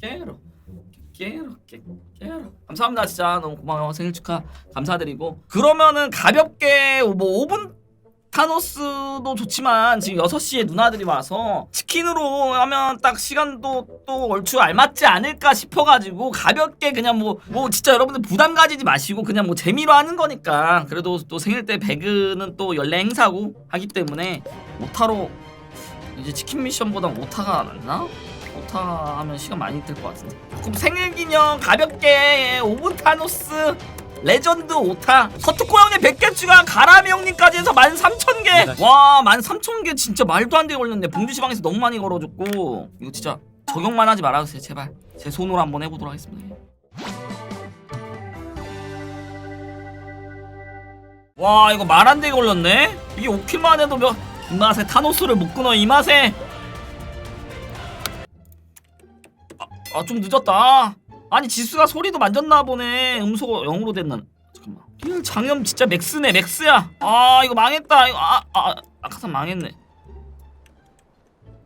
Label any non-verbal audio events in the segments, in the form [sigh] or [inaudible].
깨로 깨로 깨 깨로. 감사합니다 진짜. 너무 고마워 생일 축하 감사드리고. 그러면은 가볍게 뭐 5분 타노스도 좋지만 지금 6시에 누나들이 와서 치킨으로 하면 딱 시간도 또 얼추 알맞지 않을까 싶어가지고 가볍게 그냥 뭐 뭐 진짜 여러분들 부담 가지지 마시고 그냥 뭐 재미로 하는 거니까 그래도 또 생일 때 배그는 또 연례 행사고 하기 때문에 오타로 이제 치킨 미션보다 오타가 낫나? 오타 하면 시간 많이 들 것 같은데. 그럼 생일 기념 가볍게 5분 타노스 레전드 오타 서투코 형님 100개 추가 가라미 형님까지 해서 13,000개. 와 13,000개 진짜 말도 안 되게 걸렸네. 봉주시방에서 너무 많이 걸어줬고. 이거 진짜 적용만 하지 말아주세요 제발. 제 손으로 한번 해보도록 하겠습니다. 와 이거 말 안 되게 걸렸네? 이게 5킬만 해도 몇 이 맛에 타노스를 못 끊어 이 맛에 아 좀 늦었다. 아니 지수가 소리도 만졌나 보네. 음소가 0으로 됐나 잠깐만. 리얼 장염 진짜 맥스네 맥스야. 아 이거 망했다. 이거 아, 아 아카산 망했네.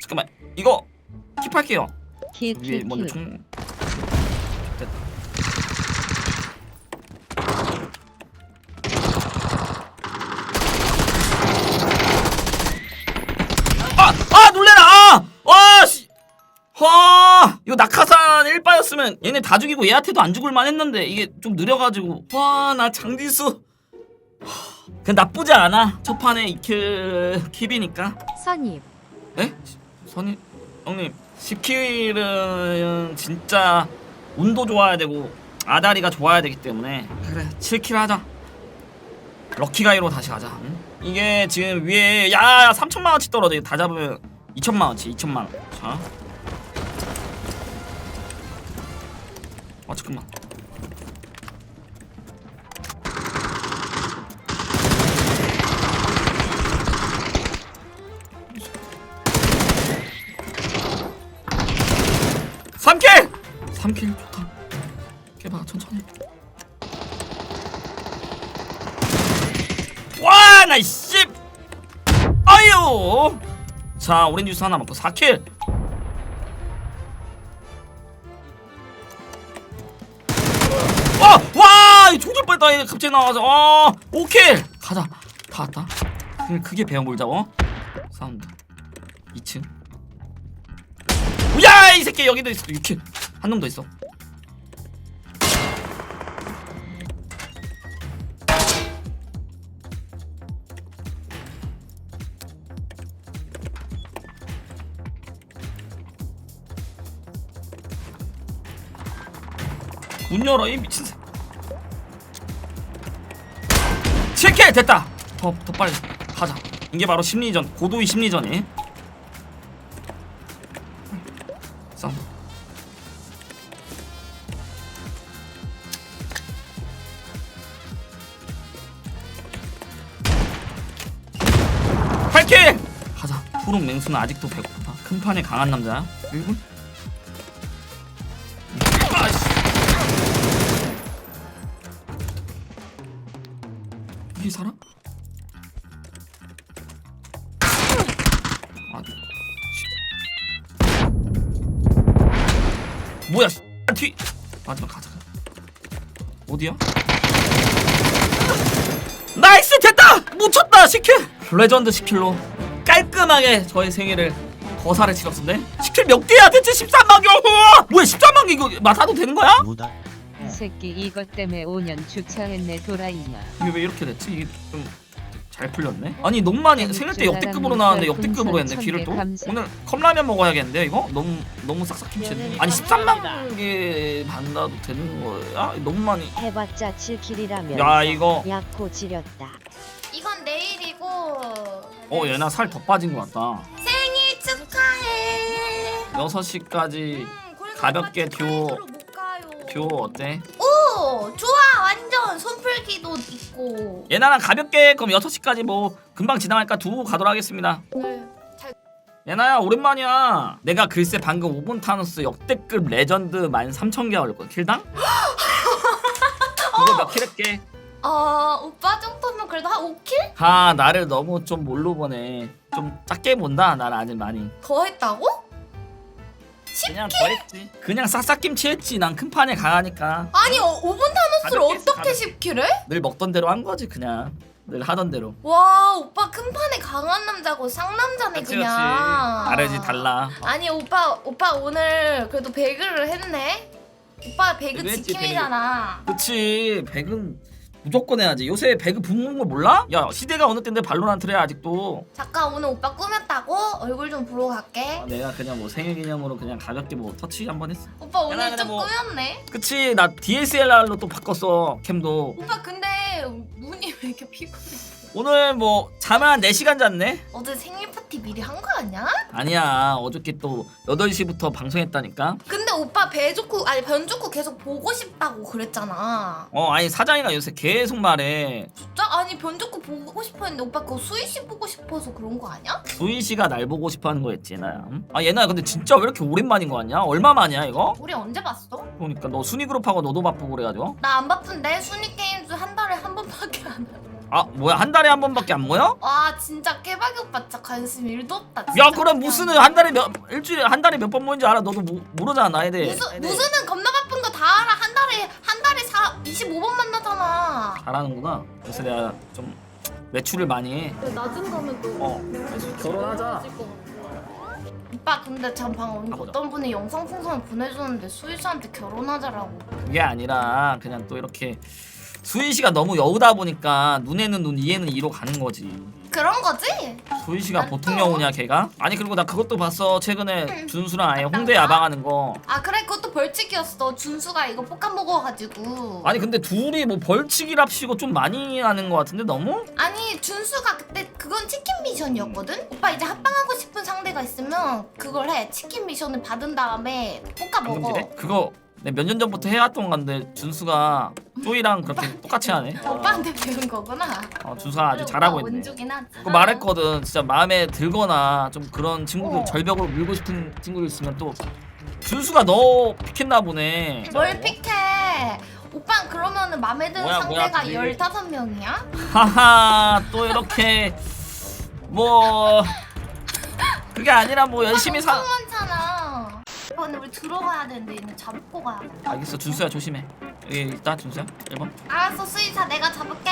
잠깐만 이거 킵할게요. 위에 먼저 총 1빠였으면 얘네 다 죽이고 얘한테도 안 죽을 만 했는데 이게 좀 느려가지고. 와 나 장지수. 그 나쁘지 않아. 첫 판에 이킬 킵이니까. 선입 에? 선이 형님 10킬은 진짜 운도 좋아야 되고 아다리가 좋아야 되기 때문에. 그래 7킬 하자. 럭키가이로 다시 가자. 응? 이게 지금 위에 야 3천만원치 떨어져. 다 잡으면 2천만원치 2천만원. 자. 아 잠깐만. 삼킬 삼킬 좋다 깨봐 천천히. 와나 씨! 아유! 자 오렌지 주스 하나 먹고 4킬 뻔했다 얘 갑자기 나와서 어! 5킬! 가자 다 왔다 그냥 크게 배워볼자 어? 사운드 2층 야! 이 새끼 여기도 있어 6킬 한 놈 더 있어 문 열어 이 미친 새. 7킬 됐다. 더 더 빨리 가자. 이게 바로 심리전 고도의 심리전이. 싸움. 팔킬 가자. 푸른 맹수는 아직도 배고파. 큰 판에 강한 남자. 1분? 뭐야? 씨. 뒤. 마지막 가자. 어디야? 나이스 됐다. 묻혔다 시킬. 레전드 시킬로 깔끔하게 저의 생일을 거사를 치렀는데 시킬 몇 개야 대체 13만 개. 우와! 뭐야 13만 개 이거 맡아도 되는 거야? 이 새끼 이것 때문에 5년 주차했네 도라이나 이게 왜 이렇게 됐지? 이게 좀 잘 풀렸네. 아니 너무 많이 생일 때 역대급으로 나왔는데 역대급으로 했네 귀를 또. 오늘 컵라면 먹어야겠는데 이거 너무 너무 싹싹 김치네. 아니 13만 개 받아도 되는 거야? 너무 많이. 해봤자 7킬이라면 야 이거 약코 지렸다. 이건 내일이고 어 얘나 살 더 빠진 것 같다. 생일 축하해. 6시까지 음, 그래서 가볍게 듀오. 듀오 어때? 오 좋아 완전 손풀기도 있고. 얘나랑 가볍게 그럼 6시까지 뭐 금방 지나가니까 두고 가도록 하겠습니다. 네. 잘 예나야 오랜만이야. 내가 글쎄 방금 5분 타노스 역대급 레전드 13,000개 올렸거든. 킬당? 이거 몇 킬 했게? 어 오빠 정도면 그래도 한 5킬? 아 나를 너무 좀 뭘로 보네. 좀 작게 본다. 나를 아직 많이. 더 했다고? 그냥 더 했지. 그냥 싹싹 김치 했지. 난 큰 판에 강하니까. 아니 어, 5분 타노스를 가볍게 했어, 어떻게 10킬 해? 늘 먹던 대로 한 거지 그냥. 늘 하던 대로. 와 오빠 큰 판에 강한 남자고 쌍남자네 그치 그냥 그치 다르지 달라. 아니 오빠 오빠 오늘 그래도 배그를 했네? 오빠 배그 배그 했지, 지킴이잖아. 그치 백은 무조건 해야지. 요새 배그 붓는 거 몰라? 야 시대가 어느 때인데 발로란트래 아직도. 잠깐 오늘 오빠 꾸몄다고? 얼굴 좀 보러 갈게. 아, 내가 그냥 뭐 생일 기념으로 그냥 가볍게 뭐 터치 한 번 했어. 오빠 오늘 그냥 좀 뭐- 꾸몄네? 그치 나 DSLR로 또 바꿨어 캠도. 오빠 근데 눈이 왜 이렇게 피곤해 오늘 뭐 잠을 한 4시간 잤네? 어제 생일 파티 미리 한 거 아니야? 아니야 어저께 또 8시부터 방송했다니까 근데 오빠 배 좋고 아니 변 좋고 계속 보고 싶다고 그랬잖아 어 아니 사장이가 요새 계속 말해 진짜? 아니 변 좋고 보고 싶어 했는데 오빠 그거 수희 씨 보고 싶어서 그런 거 아니야? 조이 씨가 날 보고 싶어 하는 거였지 얘나야 응? 아 얘나야 근데 진짜 왜 이렇게 오랜만인 거 같냐? 얼마 만이야 이거? 우리 언제 봤어? 보니까 너 순위 그룹하고 너도 바쁘고 그래가지고 나 안 바쁜데 순위 게임즈 한 달에 한 번밖에 안 해. 아 뭐야 한 달에 한 번밖에 안 모여? 와 진짜 깨박이 오빠 진짜 관심 1도 없다 진짜. 야 그럼 무슨 한 달에 몇 일주일에 한 달에 몇 번 모인지 알아? 너도 모, 모르잖아 나에 대해 무슨 무슨은 겁나 바쁜 거 다 알아 한 달에 한 달에 사 25번 만나잖아 잘하는구나 그래서 내가 좀 외출을 많이 해 낮은 가면 또 어, 결혼하자. 오빠 근데 전 방금 가보자. 어떤 분이 영상 풍선 보내줬는데 수희 씨한테 결혼하자라고 그게 아니라 그냥 또 이렇게 수인 씨가 너무 여우다 보니까 눈에는 눈, 이에는 이로 가는 거지. 그런 거지? 수인 씨가 난 보통 또- 여우냐 걔가? 아니 그리고 나 그것도 봤어 최근에 준수랑 아예 홍대 야방하는 거. 아 그래 그것도 벌칙이었어 준수가 이거 볶아 먹어가지고 아니 근데 둘이 뭐 벌칙이랍시고 좀 많이 하는 거 같은데 너무? 아니 준수가 그때 그건 치킨 미션이었거든? 오빠 이제 합방하고 싶은 상대가 있으면 그걸 해 치킨 미션을 받은 다음에 볶아 먹어 방금지래? 그거 몇 년 전부터 해왔던 건데 준수가 쪼이랑 그렇게 똑같이 하네. [laughs] 오빠한테 배운 거구나 어, 준수가 아주 잘하고 있네. 원조긴 하지 그 말했거든. 진짜 마음에 들거나 좀 그런 친구들 어. 절벽으로 밀고 싶은 친구들 있으면 또 준수가 너 픽했나 보네. 뭘 픽해 오빠 그러면은 맘에 드는 뭐야, 뭐야, 상대가 그게. 15명이야? 하하 또 이렇게 뭐 그게 아니라 뭐 열심히 사. 근데 우리 들어가야 되는데 얘는 잡고 가야 돼 알겠어 준수야 조심해. 여기 있다 준수야 1번. 알았어 수희사 내가 잡을게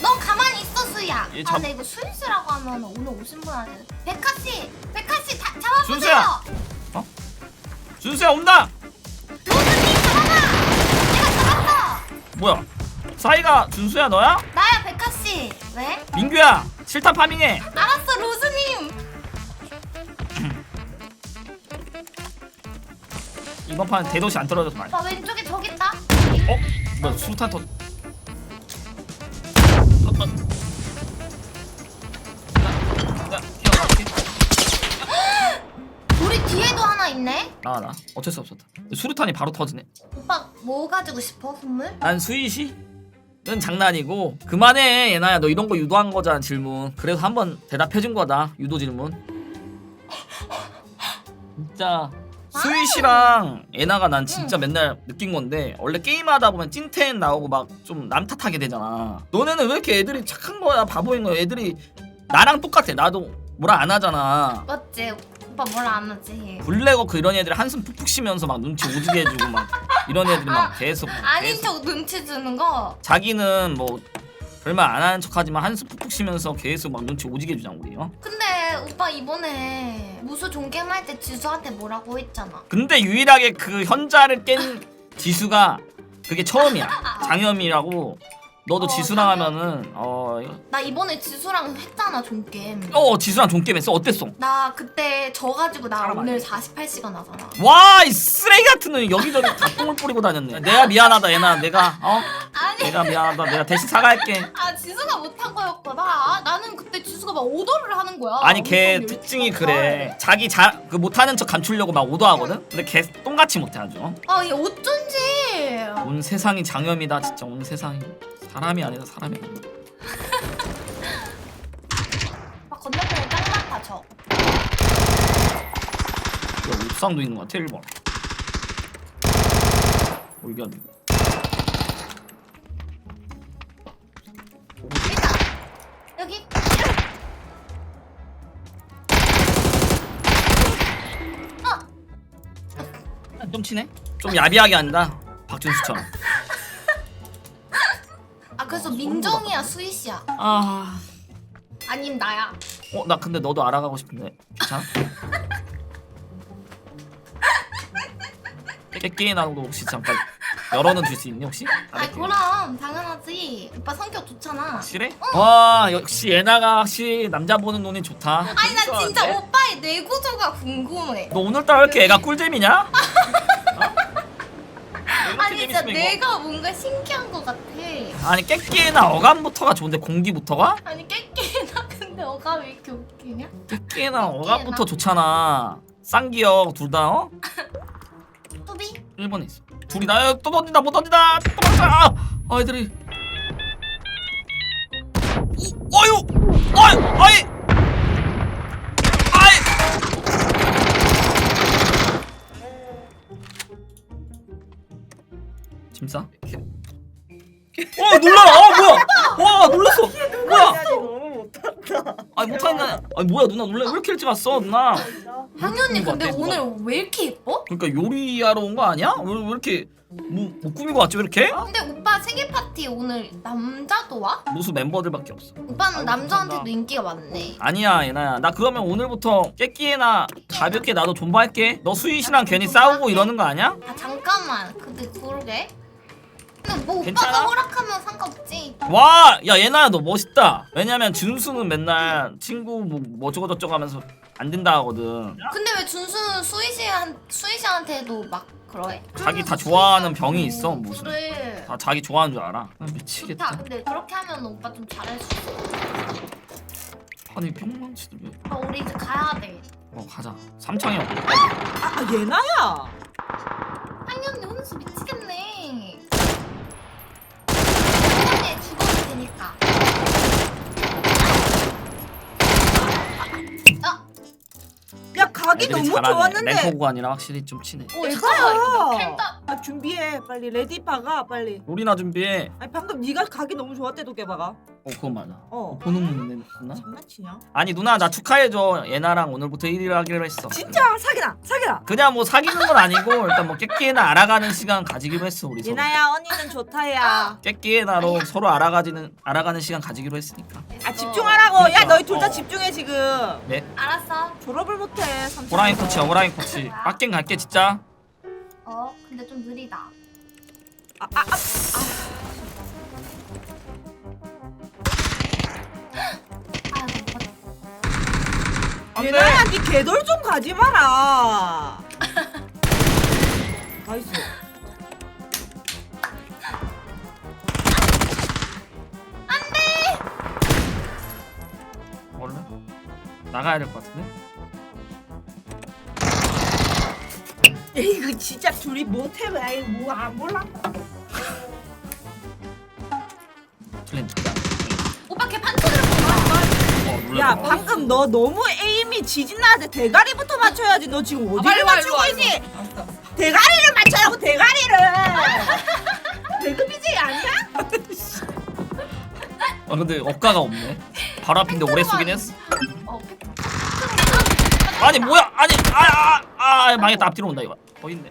넌 가만히 있어 수희야 얘아 잡- 근데 이거 수희씨라고 하면 오늘 오신 분한테 백화 씨 백화 씨 다 잡아보세요 준수야! 준수야 온다. 로드님 잡아봐 내가 잡았어 뭐야? 사이가 준수야 너야? 나야 백화 씨 왜? 민규야 실탄 파밍해. 알았어 로즈 이번 판 대도시 안 떨어져서 말이야. 오빠 왼쪽에 저기 있다 어? 뭐 수류탄 기어갈게. 우리 뒤에도 하나 있네 나와 나. 어쩔 수 없었다. 수류탄이 바로 터지네. 오빠 뭐 가지고 싶어 선물? 난 수이시? 는 장난이고 그만해 예나야 너 이런 거 유도한 거잖아 질문 그래서 한번 대답해 준 거다 유도 질문 진짜 씨랑 예나가 난 진짜 맨날 느낀 건데 원래 게임하다 보면 찐텐 나오고 막 좀 남 탓하게 되잖아. 너네는 왜 이렇게 애들이 착한 거야? 바보인 거야? 애들이 나랑 똑같아. 나도 뭐라 안 하잖아. 맞지? 오빠 뭐라 안 하지? 블랙워크 이런 애들이 한숨 푹푹 쉬면서 막 눈치 오지게 해주고 막 이런 애들이 막 계속 아닌 계속. 척 눈치 주는 거? 자기는 뭐 별말 안 하는 척하지만 한숨 푹푹 쉬면서 계속 막 눈치 오지게 주잖아 우리 어? 근데 오빠 이번에 무수 종겜 할때 지수한테 뭐라고 했잖아 근데 유일하게 그 현자를 깬 지수가 그게 처음이야 [laughs] 장염이라고 너도 어, 지수랑 장염. 하면은 어, 나 이번에 지수랑 했잖아 종겜 어 지수랑 종게임했어 어땠어? 나 그때 져가지고 나 사람 오늘 아니야. 48시간 하잖아 와 이 쓰레기 같은 놈 여기저기 다 똥을 뿌리고 다녔네 내가 미안하다 얘나 내가 어? 아니 내가 미안하다 내가 대신 사과할게. 아 지수가 못한 거였구나. 아, 나는 그때 지수가 막 오더를 하는 거야. 아니 걔 엄청 특징이 열심히 그래. 자기 자, 그 못하는 척 감추려고 막 오도하거든? 근데 걔 똥같이 못해 아주. 어? 아이 어쩐지. 온 세상이 장염이다 진짜. 온 세상이. 사람이 아니라 사람이 [laughs] 막 건너편에 저 야, 옥상도 있는 것 같아 1번 올견 좀 치네? 좀 야비하게 한다 박준수처럼 아 그래서 민정이야 수희씨야 아... 아님 나야 어? 나 근데 너도 알아가고 싶은데 괜찮아? [laughs] 깨끼 나도 혹시 잠깐 열어는 줄 수 있니 혹시? 아이 그럼 당연하지 오빠 성격 좋잖아 확실해? 와 역시 예나가 확실히 남자 보는 눈이 좋다 아니 나 진짜 오빠의 뇌구조가 궁금해 너 오늘따라 왜 이렇게 애가 꿀잼이냐? [laughs] 아니 진짜 내가 뭔가 신기한 것 같아 아니 깨끼나 어감부터가 좋은데 공기부터가? 아니 깨끼나 [laughs] 근데 어가 왜 이렇게 웃기냐? 깨끼나 어감부터 좋잖아 쌍기역 둘다 어? 뚜비? 1번에 있어 둘이 나또 던진다 못 던진다 또아 아이들이 짐싸? 어 놀라! 어 뭐야? 와 놀랐어. 뭐야? 너무 못한다. 아니 뭐야 누나 놀래? 왜 이렇게 일찍 왔어 누나? 당연히 것 근데 같아, 오늘 왜 이렇게 예뻐? 그러니까 요리하러 온 거 아니야? 왜, 왜 이렇게 뭐, 뭐 꾸미고 왔지? 왜 이렇게? 근데 오빠 생일 파티 오늘 남자도 와? 무수 멤버들밖에 없어. 오빠는 아이고, 남자한테도 감사합니다. 인기가 많네. 아니야 예나야. 나 그러면 오늘부터 깨끼에나 가볍게 나도 존버할게. 너 수희씨랑 괜히 싸우고 이러는 거 아니야? 아 잠깐만. 근데 그러게 근데 뭐 괜찮아? 오빠가 허락하면 상관없지. 와! 야 예나야 너 멋있다. 왜냐면 준수는 맨날 친구 뭐, 뭐 저거저쩌고 하면서 안 된다 하거든. 근데 왜 준수는 수희 씨한 수희 씨한테도 막 그러해? 자기 다 좋아하는 병이 있어 무슨. 그래. 다 자기 좋아하는 줄 알아. 아, 좋다 미치겠다. 근데 그렇게 하면 오빠 좀 잘할 수 있어. 아니 병망치들 왜 우리 이제 가야 돼. 어 가자. 삼창이 형아 얘나야. 애들이 너무 잘하네. 좋았는데. 랭커구가 아니라 확실히 좀 치네 오 에바야. 이거 캔다 아 준비해 빨리 레디 박아 빨리. 롤이나 준비해 아니 방금 네가 각이 너무 좋았대 도깨박아. 어 그건 맞아 어. 보는 눈에 누나? 장난치냐? 아니 누나 나 축하해줘 예나랑 오늘부터 1위를 하기로 했어 진짜 사기다 사기다. 그냥 뭐 사귀는 건 아니고 일단 뭐 깨끼에나 알아가는 시간 가지기로 했어 우리 서로 예나야 언니는 좋다야. [laughs] 깨끼에나로 서로 알아가지는 알아가는 시간 가지기로 했으니까 아 집중하라고. 야 너희 둘다 어. 집중해 지금. 네 알았어 졸업을 못해. 삼촌. 호랑이 코치야 호랑이 코치 빡갱 갈게 진짜 어 근데 좀 느리다 아, 아, 아. 안돼 예나야 네 개돌 좀 가지 마라. 나이스. 원래 나가야 될 것 같은데? 이거 진짜 둘이 못해 왜 뭐안 몰라? 틀린 오빠 걔 판초 들었구나 어야 방금 너 너무 에임이 지진나한테 대가리부터 맞춰야지. 너 지금 어디를 빨리 와, 맞추고 일로 와, 있니? 대가리를 맞춰라고 대가리를. [laughs] 배급이지 아니야? 아 근데 억가가 없네. 바로 앞인데 오래 쓰긴 했어. 어 팩- 아니 뭐야? 아니 아아 아, 아, 망했다. 앞뒤로 온다 이거. 더 있네.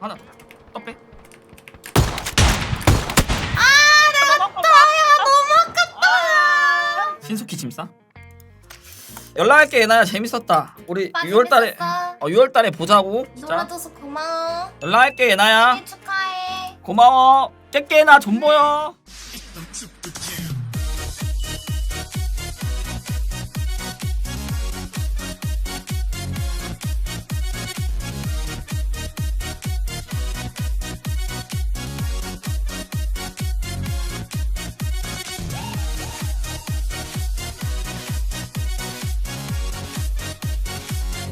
하나 더. 빼. 아 내가 너무 아깝다 신속히 짐싸? 연락할게 예나야 재밌었다. 우리 오빠 6월달에 재밌었어. 어 6월달에 보자고 진짜. 놀아줘서 고마워. 연락할게 예나야 생일 축하해. 고마워. 깨깨나 존 보여